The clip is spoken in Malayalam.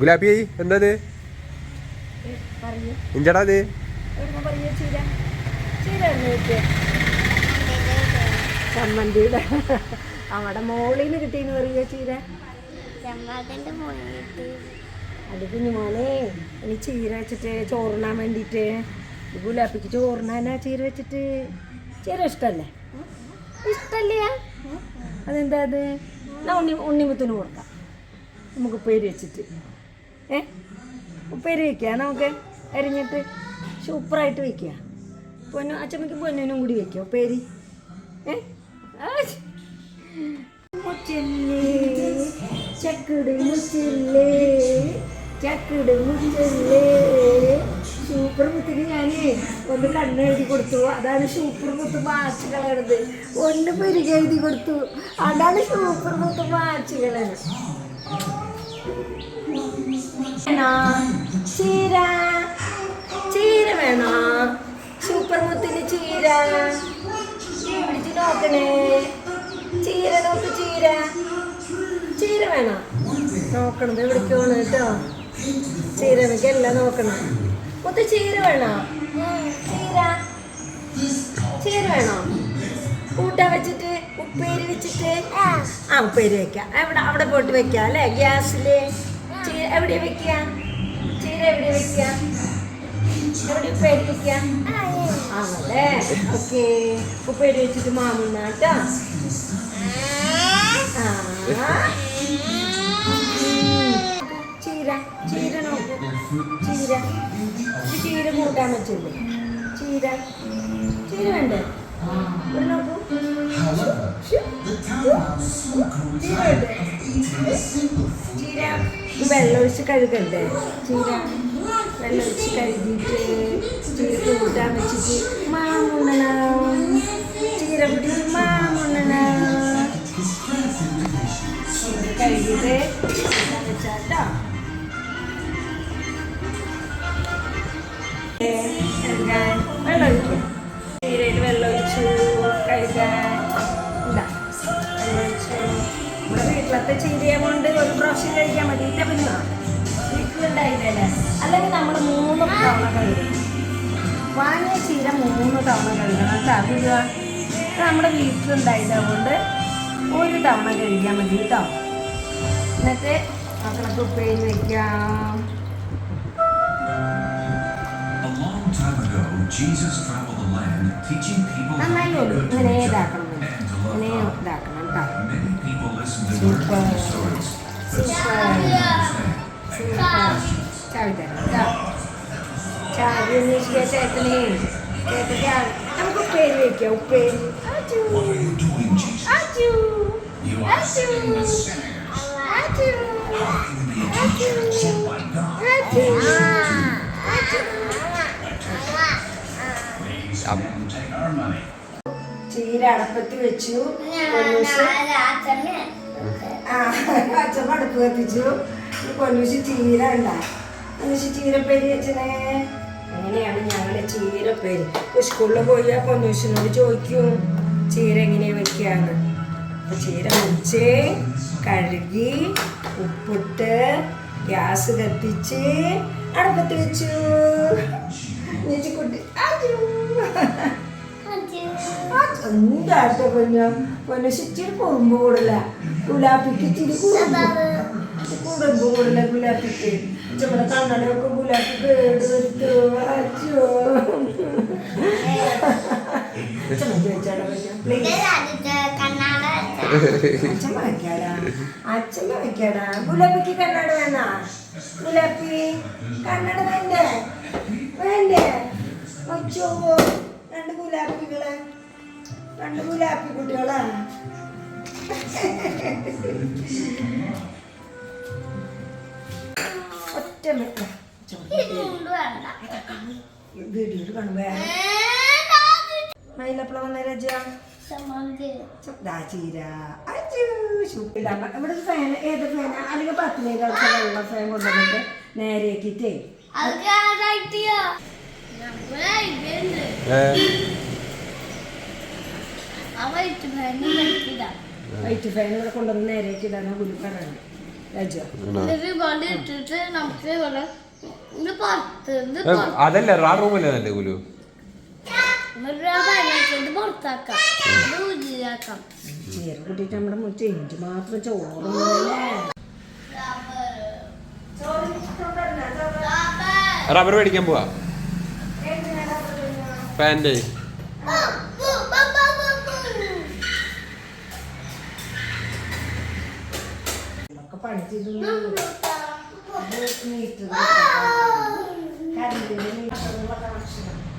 ഗുലാബി എന്താ ഇത് പറയൂ ഇഞ്ചടാ ചമ്മന്തിയുടെ. അവിടെ മോളിൽ നിന്ന് കിട്ടിയെന്ന് പറയുക ചീര അത് കുഞ്ഞു മോനെ ഇനി ചീര വെച്ചിട്ട് ചോറിനാൻ വേണ്ടിയിട്ട് ഗുലാപ്പിക്ക് ചോറിനാനാ ചീര വെച്ചിട്ട്? ചീര ഇഷ്ടല്ലേ? ഇഷ്ടല്ലേ. അതെന്താ അത്? ഉണ്ണി ഉണ്ണിമുത്തിന് കൊടുക്കാം. നമുക്ക് പേര് വെച്ചിട്ട്. ഏ? ഉപ്പേരി വെക്കുക നമുക്ക് അരിഞ്ഞിട്ട് സൂപ്പറായിട്ട് വെക്കുക പൊന്നു അച്ചമ്മയ്ക്ക് പൊന്നിനും കൂടി വെക്കുക ഉപ്പേരി. സൂപ്പർ മുത്തിന് ഞാനേ ഒന്ന് കണ്ണ് എഴുതി കൊടുത്തു. അതാണ് സൂപ്പർ മുത്ത് മാച്ച് കളയണത് ഒന്ന് പെരുക എഴുതി കൊടുത്തു. അതാണ് സൂപ്പർ മുത്ത് മാച്ച് കളയണത് വേണോ? ചീര. ചീര വേണോ? സൂപ്പർ മുത്തിന് ചീര. പിടിച്ച് നോക്കണേ. ചീര നോക്ക് ചീര. ചീര വേണോ? നോക്കണത് എവിടേക്കാണ് കേട്ടോ. ചീര എനിക്കെല്ലാം നോക്കണം. മുത്ത് ചീര വേണോ? ചീര. ചീര വേണോ? കൂട്ടാൻ വെച്ചിട്ട് ഉപ്പേരി വെച്ചിട്ട്? ആ ഉപ്പേരി വെക്കാം. അവിടെ അവിടെ പോയിട്ട് വെക്കാം അല്ലേ? ഗ്യാസിൽ. ചീര എവിടെ വെക്കാം? ചീര എവിടെ വെക്കാം? എവിടെ ഉപ്പേരി വെക്കാം ആണല്ലേ? ഓക്കെ. ഉപ്പേരി വെച്ചിട്ട് മാമുന്നാട്ടോ ചീര ചീര നോക്ക് ചീര. ചീര കൂട്ടാൻ പറ്റില്ലേ? ചീര. ചീര വേണ്ടേ? നോക്കൂ. ചീര വെള്ളമൊഴിച്ച് കഴുകണ്ടേ? ചീര വെള്ളമൊഴിച്ച് കഴുകിയിട്ട് ചീര കൂട്ടാൻ വെച്ചിട്ട് മാമുണ്ണണം ഇല്ല പിന്നെ വീട്ടിലുണ്ടായില്ലല്ലേ അല്ലെങ്കിൽ നമ്മൾ മൂന്ന് തവണ കഴുകും വാങ്ങിയ ചീര മൂന്ന് തവണ കഴുകണം കേട്ടോ വീഴുക നമ്മുടെ വീട്ടിലുണ്ടായത് കൊണ്ട് ഒരു തവണ കഴിക്കാൻ മതി കേട്ടോ. എന്നിട്ട് teaching people how നന്നായി ഇങ്ങനെ ഇതാക്കണം. ഇങ്ങനെ. ഇതാക്കണം കേട്ടോ. Many ചീര അടപ്പത്ത് വെച്ചു അച്ഛമ്മ അടുപ്പ് കത്തിച്ചു. ഈ പൊന്നൂസ് ചീര ഉണ്ടായി പൊന്നൂസ് ചീരപ്പേരി അച്ഛനെ അങ്ങനെയാണ് ഞങ്ങളെ ചീരപ്പേരി? സ്കൂളിൽ പോയി ആ പൊന്നൂസിനോട് ചോദിക്കും ചീര എങ്ങനെയാ വെക്കുകയാണ് അപ്പൊ ചീര മുറിച്ച് കഴുകി ഉപ്പിട്ട് ഗ്യാസ് കത്തിച്ച് അടുപ്പത്ത് വെച്ചു. കുട്ടി. എന്താട്ടോ പൊന്നു? പൊന്നു ഇച്ചിരി കുറുമ്പ് കൂടല ഗുലാപ്പിക്ക് ഇച്ചിരി കുറുമ്പ്. കൂടല ഗുലാപ്പിക്ക് നമ്മുടെ കണ്ണടയൊക്കെ ഗുലാപ്പി കേട് വരുത്തു അച്ഛോ അച്ഛൻ വയ്ക്കാടാ അച്ഛൻ വയ്ക്കാടാ ഗുലാപ്പിക്ക് കണ്ണട വേണ? ഗുലാപ്പി കണ്ണട വേണ്ടേ? വേണ്ടേ? അച്ഛോ രണ്ട് ഗുലാപ്പികളെ രണ്ട് ഗുലാപ്പി കുട്ടികളാ ഒറ്റ മിനിറ്റ്. വീഡിയോയിൽ കാണുമ്പോ മയിലപ്പള വന്ന രജ. ഇവിടെ ഫാൻ ഏത് ഫാൻ അല്ലെങ്കിൽ പത്തിനേഴ് വെള്ളം ഫാൻ കൊണ്ടുവന്നിട്ട് നേരെയാക്കിട്ടേ വൈറ്റ് ഫൈൻ ഇവിടെ കൊണ്ടുവന്ന് നേരേക്ക് ഇടാനാ ഗുരുക്കാരാണ് രാജു. അതല്ല ആ റൂമല്ലേ നല്ല നമ്മുടെ മുറ്റം ഇഞ്ചി മാത്രം ചോറുന്നല്ലേ റബ്ബർ മേടിക്കാൻ പോവാ. പാന്റ്. പഠിച്ചത് കറണ്ടിന്റെ മീറ്റർ കണക്ഷനാണ്